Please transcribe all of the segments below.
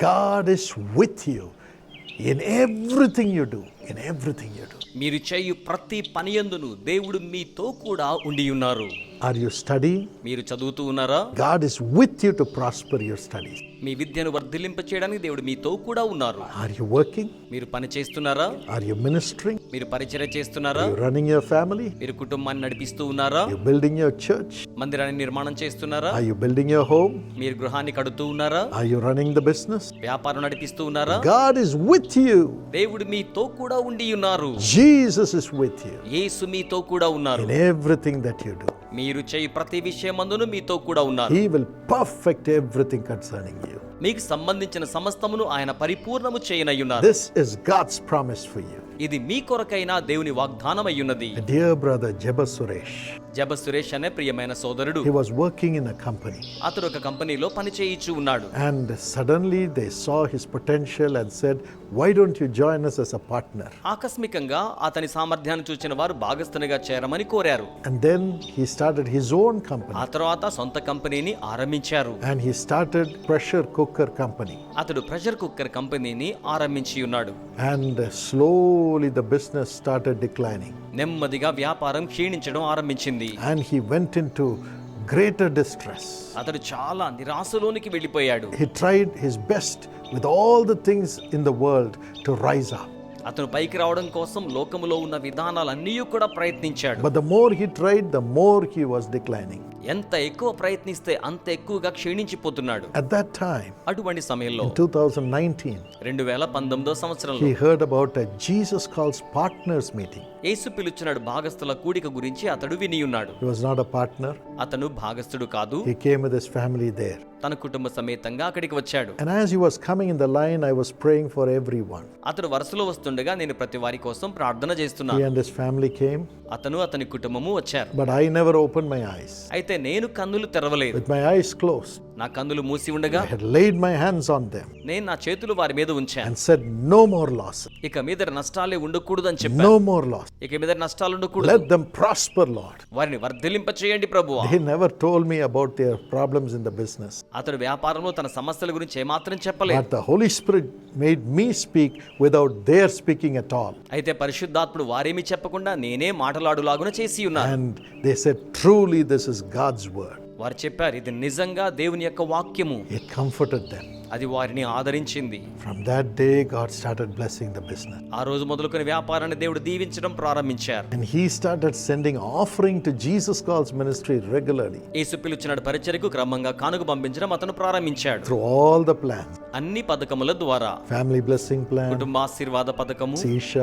God is with you in everything you do. In everything you do. మీరు చేయు ప్రతి పనియందును దేవుడు మీతో కూడా ఉండి ఉన్నారు Are you studying? మీరు చదువుతూ ఉన్నారా God is with you to prosper your studies. మీ విద్యను వర్ధిలింప చేయడానికి దేవుడు మీతో కూడా ఉన్నారు Are you working? మీరు పని చేస్తున్నారా Are you ministering? మీరు పరిచర్య చేస్తున్నారా Are you running your family? మీరు కుటుంబాన్ని నడిపిస్తూ ఉన్నారా Are you building your church? మందిరాన్ని నిర్మాణం చేస్తున్నారా Are you building your home? మీరు గృహాన్ని కడుతూ ఉన్నారా Are you running the business? వ్యాపారం నడిపిస్తూ ఉన్నారా God is with you. దేవుడు మీతో కూడా ఉండి ఉన్నారు Jesus is with you యేసు మీతో కూడా ఉన్నారు in everything that you do. మీరు చేయి ప్రతి విషయమందును మీతో కూడా ఉన్నారు He will perfect everything concerning you. మీకు సంబంధించిన సమస్తమును ఆయన పరిపూర్ణము చేయనయ్యున్నారు This is God's promise for you. ఇది మీ కొరకైనా దేవుని వాగ్దానమై ఉన్నది బ్రదర్ జబ సురేష్ జబ సురేష్ అనే ప్రియమైన సోదరుడు. He was working in company అతడు ఒక కంపెనీలో పని ఉన్నాడు. And suddenly they saw potential and why don't you join us as a partner? ఆకస్మికంగా అతని సామర్థ్యాన్ని చూసిన వారు భాగస్థునిగా చేరమని కోరారు. And then he started his own company ఆ తర్వాత సొంత కంపెనీని ఆరంభించారు. And he pressure cooker company అతడు ప్రెషర్ కుక్కర్ కంపెనీని ఆరంభించి ఉన్నాడు and slow slowly the business started declining. నెమ్మదిగా వ్యాపారం క్షీణించడం ఆరంభించింది And he went into greater distress. అతడు చాలా నిరాశలోనికి వెళ్ళిపోయాడు He tried his best with all the things in the world to rise up. అతను పైకి రావడం కోసం లోకములో ఉన్న విధానాలన్నీ కూడా ప్రయత్నించాడు But the more he tried, the more he was declining. ఎంత ఎక్కువ ప్రయత్నిస్తే అంత ఎక్కువగా క్షీణించిపోతున్నాడు At that time, అటువంటి సమయంలో 2019, రెండు వేల పంతొమ్మిదో సంవత్సరంలో he heard about a Jesus Calls Partners meeting. యేసు పిలుచున్నాడు భాగస్థుల కూడిక గురించి అతడు విని ఉన్నాడు He was not a partner, అతను భాగస్థుడు కాదు he came with his family there. తన కుటుంబ సమేతంగా అక్కడికి వచ్చాడు. Coming the line I was praying for everyone అతను వరుసలో వస్తుండగా నేను ప్రతి వారి కోసం ప్రార్థన చేస్తున్నాను. హి అండ్ ఫ్యామిలీ కేమ్ అతను అతని కుటుంబము వచ్చారు. But I never open my అయితే నేను కన్నులు తెరవలేదు. విత్ మై క్లోజ్ నా కన్నులు మూసి ఉండగా ఐ లేడ్ ఆన్ దెం నేను నా చేతులు వారి మీద ఉంచాను. అండ్ సెడ్ లాస్ ఇక మీద నష్టాలే ఉండకూడదు అని నో మోర్ లాస్ ఇక మీద నష్టాలు ఉండకూడదు. లెట్ ప్రాస్పర్ లార్డ్ వారిని వర్ధిలింప చేయండి ప్రభు I never told me about their problems in the business అతడు వ్యాపారంలో తన సమస్యల గురించి ఏమాత్రం చెప్పలేదు. The Holy Spirit made me speak without their speaking at all అయితే పరిశుద్ధాత్ముడు వారేమీ చెప్పకుండా నేనే మాటలాడులాగున చేసి ఉన్నాను. And they said truly is God's word వారు చెప్పారు ఇది నిజంగా దేవుని యొక్క వాక్యము. ఇట్ కంఫర్టెడ్ దెమ్ అది వారిని ఆదరించింది. From that day God started blessing the business ఆ రోజు మొదలుకొని వ్యాపారాన్ని దేవుడు దీవించడం ప్రారంభించారు. And he started sending offering to Jesus Calls ministry regularly యేసు పిలిచిన పరిచర్యకు క్రమంగా కానుక పంపించడం అతను ప్రారంభించాడు. త్రూ ఆల్ ద ప్లాన్స్ అన్ని పథకముల ద్వారా. ఫ్యామిలీ బ్లెస్సింగ్ ప్లాన్ కుటుంబ ఆశీర్వాద పథకము శీష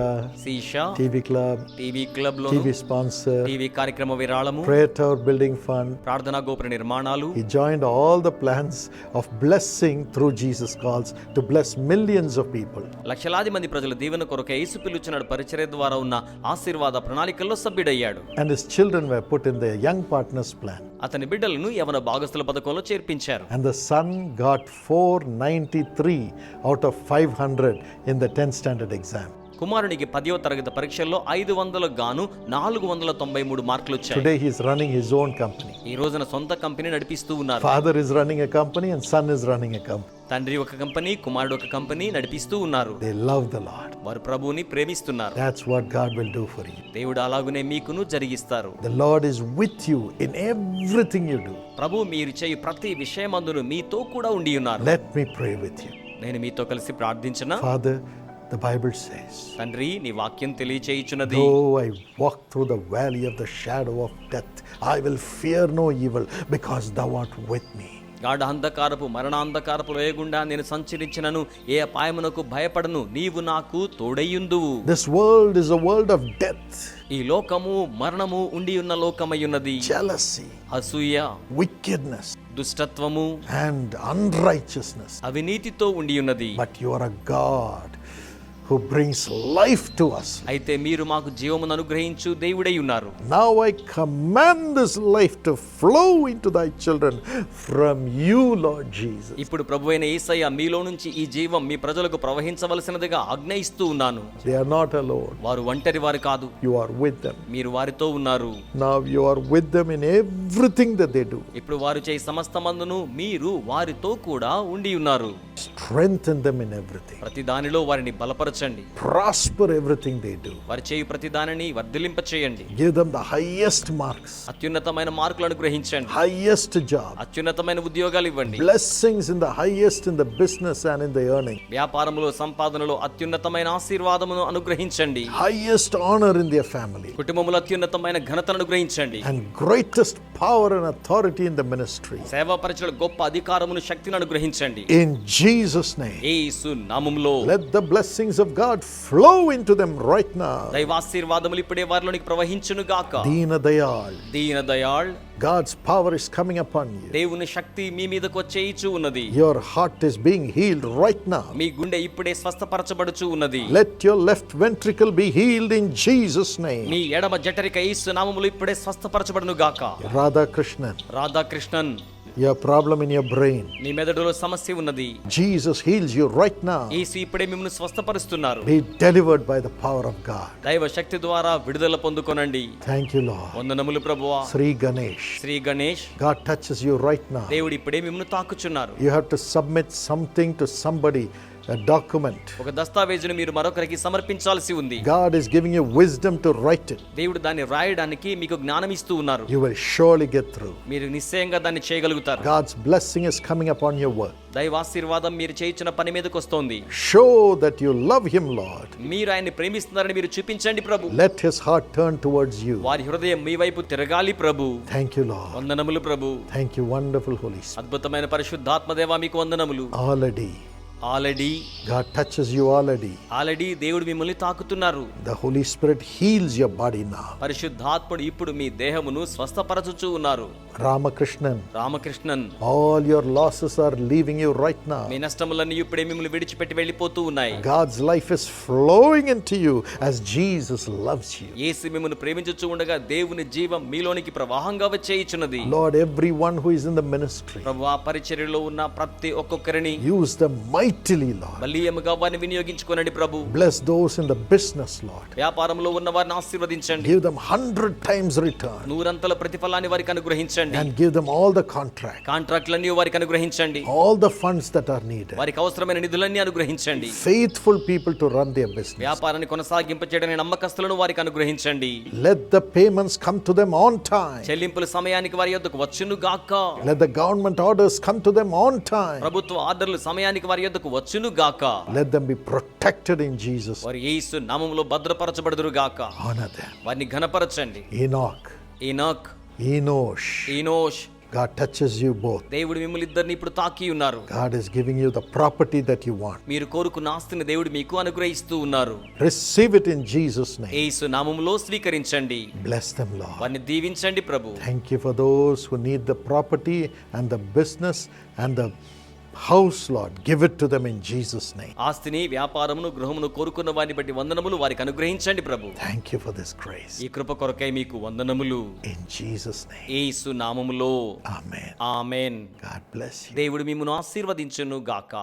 శీష టీవీ క్లబ్ టీవీ క్లబ్లో టీవీ స్పాన్సర్ టీవీ కార్యక్రమ విరాళము. ప్రేయర్ టవర్ బిల్డింగ్ ఫండ్ ప్రార్థనా గోపుర నిర్మాణాలు. He joined all the plans of blessing through Jesus Calls to bless millions of people. లక్షలాది మంది ప్రజల దీవెన కొరకు యేసు పిలుచున్నాడు పరిచర్య ద్వారా ఉన్న ఆశీర్వాద ప్రణాళికల్లో సభ్యుడయ్యాడు And his children were put in the Young Partners Plan. అతని బిడ్డలను యవన భాగస్థుల పథకంలో చేర్పించారు And the son got 493 out of 500 in the 10th standard exam. కుమారునికి పదవ తరగతి పరీక్షల్లో ఐదు వందల గాను నాలుగు వందల తొంభై మూడు మార్కులు వచ్చాయి. Today his running his own company ఈ రోజున సొంత కంపెనీ నడిపిస్తూ ఉన్నారు. Father is running company and son is running a company తండ్రి ఒక కంపెనీ కుమారుడు ఒక కంపెనీ నడిపిస్తూ ఉన్నారు. దే లవ్ ద లార్డ్ వారు ప్రభుని ప్రేమిస్తున్నారు. That's what God will do for దేవుడు అలాగనే మీకును జరిగిస్తారు. The Lord is with you in everything you do ప్రభు మీరు చేయు ప్రతి విషయమందును మీతో కూడా ఉండి ఉన్నారు. Let me pray with you నేను మీతో కలిసి ప్రార్థించిన? ఫాదర్ the Bible says, తండ్రి నీ వాక్యం తెలియచేయుచున్నది Though I walk through the valley of the shadow of death, I will fear no evil because thou art with me. గాఢ అంధకారపు మరణాంధకారపు లేకుండా నేను సంచరించినను ఏ అపాయమునకు భయపడను నీవు నాకు తోడయ్యుందువు This world is a world of death, ఈ లోకము మరణము ఉండి ఉన్న లోకమయ్యున్నది jealousy, అసూయ wickedness, దుష్టత్వము and unrighteousness. అవినీతితో ఉండి ఉన్నది But you are a God who brings life to us. అయితే మీరు మాకు జీవమును అనుగ్రహించు దేవుడై ఉన్నారు Now I command this life to flow into thy children from you, Lord Jesus. ఇప్పుడు ప్రభు అయిన యేసయ్య మీలో నుంచి ఈ జీవం మీ ప్రజలకు ప్రవహించవలసినదిగా ఆజ్ఞయిస్తూ ఉన్నాను They are not alone. వారు ఒంటరి వారు కాదు You are with them. మీరు వారితో ఉన్నారు Now you are with them in everything that they do. ఇప్పుడు వారు చేయి సమస్త మందును మీరు వారితో కూడా ఉండి ఉన్నారు Strengthen them in everything. ప్రతి దానిలో వారిని బలపరచండి Prosper everything they do. వారి చేయు ప్రతి దానిని వర్ధిలింప చేయండి Give them the highest marks, అత్యున్నతమైన మార్కులను గ్రహించండి highest job, అత్యున్నతమైన ఉద్యోగాలు ఇవ్వండి blessings in the highest in the business and in the earning, వ్యాపారములో సంపాదనలో అత్యున్నతమైన ఆశీర్వాదమును అనుగ్రహించండి highest honor in their family, కుటుంబములో అత్యున్నతమైన ఘనతను అనుగ్రహించండి and greatest power and authority in the ministry. సేవా పరిచయ గొప్ప అధికారమును శక్తిని అనుగ్రహించండి In Jesus' name, యేసు నామములో let the blessings of God flow into them right now. దైవాశీర్వాదములు ఇప్పుడే వారిలోనికి ప్రవహించును గాక Deena Dayal, దీన Dayal God's power is coming upon you. దేవుని శక్తి మీ మీదకు వచ్చేయిచు ఉన్నది Your heart is being healed right now. మీ గుండె ఇప్పుడే స్వస్థపరచబడుచు ఉన్నది Let your left ventricle be healed in Jesus' name. మీ ఎడమ జఠరిక యేసు నామములు ఇప్పుడే స్వస్థపరచబడును గాక Radha Krishnan, Radhakrishnan your problem in your brain. మీ మెదడులో సమస్య ఉన్నది Jesus heals you right now. యేసు ఇప్పుడే మిమ్మల్ని స్వస్థపరుస్తున్నారు Be delivered by the power of God. దైవ శక్తి ద్వారా విడుదల పొందుకొనండి Thank you, Lord. వందనములు ప్రభువా Sri Ganesh, Shri Ganesh God touches you right now. దేవుడు ఇప్పుడే మిమ్మల్ని తాకుచున్నారు You have to submit something to somebody, a document. ఒక దస్తావేజును మీరు మరొకరికి సమర్పించాల్సి ఉంది God is giving you wisdom to write it. దేవుడు దాన్ని రాయడానికి మీకు జ్ఞానం ఇస్తూ ఉన్నారు You will surely get through. మీరు నిశ్చయంగా దాన్ని చేయగలుగుతారు God's blessing is coming upon your work. దైవాశీర్వాదం మీరు చేయించిన పని మీదకి వస్తోంది Show that you love Him, Lord. మీరు ఆయన్ని ప్రేమిస్తున్నారని మీరు చూపించండి ప్రభు Let His heart turn towards you. వారి హృదయం మీ వైపు తిరగాలి ప్రభు Thank you, Lord. వందనములు ప్రభు Thank you, wonderful Holy Spirit. అద్భుతమైన పరిశుద్ధాత్మదేవ మీకు వందనములు Already, already God touches you already. Already దేవుడు మిమ్మల్ని తాకుతున్నారు The Holy Spirit heals your body now. పరిశుద్ధాత్ముడు ఇప్పుడు మీ దేహమును స్వస్థపరచుచూ ఉన్నారు Ramakrishnan, Ramakrishnan all your losses are leaving you right me now. నష్టములన్నీ ఇప్పుడే మిమ్మల్ని విడిచిపెట్టి వెళ్ళిపోతూ ఉన్నాయి God's life is flowing into you as Jesus loves you. యేసు మిమ్మల్ని ప్రేమించుచూ ఉండగా దేవుని జీవం మీలోనికి ప్రవాహంగా వచ్చేయిచున్నది Lord, everyone who is in the ministry, ప్రభు ఆ పరిచర్యలో ఉన్న ప్రతి ఒక్కొక్కరిని use them mightily, Lord. బలీయముగా వారిని వినియోగించుకోనండి ప్రభు Bless those in the business, Lord. వ్యాపారంలో ఉన్న వారిని ఆశీర్వదించండి Give them hundred times return నూరంతల ప్రతిఫలాన్ని వారికి అనుగ్రహించండి and give them all the contract, కాంట్రాక్ట్లన్నీ వారికి అనుగ్రహించండి all the funds that are needed. వారికి అవసరమైన నిధులన్నీ అనుగ్రహించండి Faithful people to run their business. వ్యాపారాన్ని కొనసాగింప చేయడానికి నమ్మకస్తులను వారికి అనుగ్రహించండి Let the payments come to them on time. చెల్లింపుల సమయానికి వారి యొద్దకు వచ్చును గాక Let the government orders come to them on time. ప్రభుత్వ ఆర్డర్లు సమయానికి వారి యొద్దకు వచ్చును గాక Let them be protected in Jesus. వారి యేసు నామములో భద్రపరచబడుదురు గాక Honor them. వారిని ఘనపరచండి Enoch, ఈనాక్ Enosh, ఈనోష్ God touches you both. దేవుడు మిమ్మల్ని ఇద్దరిని ఇప్పుడు తాకి ఉన్నారు God is giving you the property that you want. మీరు కోరుకున్న ఆస్తిని దేవుడు మీకు అనుగ్రహిస్తూ ఉన్నారు Receive it in Jesus' name. యేసు నామములో స్వీకరించండి Bless them, Lord. వారిని దీవించండి ప్రభు Thank you for those who need the property and the business and the house, Lord. Give it to them in Jesus' name. ఆస్తిని వ్యాపారమును గృహమును కోరుకున్న వారిని బట్టి వందనములు వారికి అనుగ్రహించండి ప్రభు Thank you for this grace. ఈ కృప కొరకై మీకు వందనములు In Jesus' name. యేసు నామములో Amen. Amen God bless you. దేవుడు మిమ్మను ఆశీర్వదించును గాక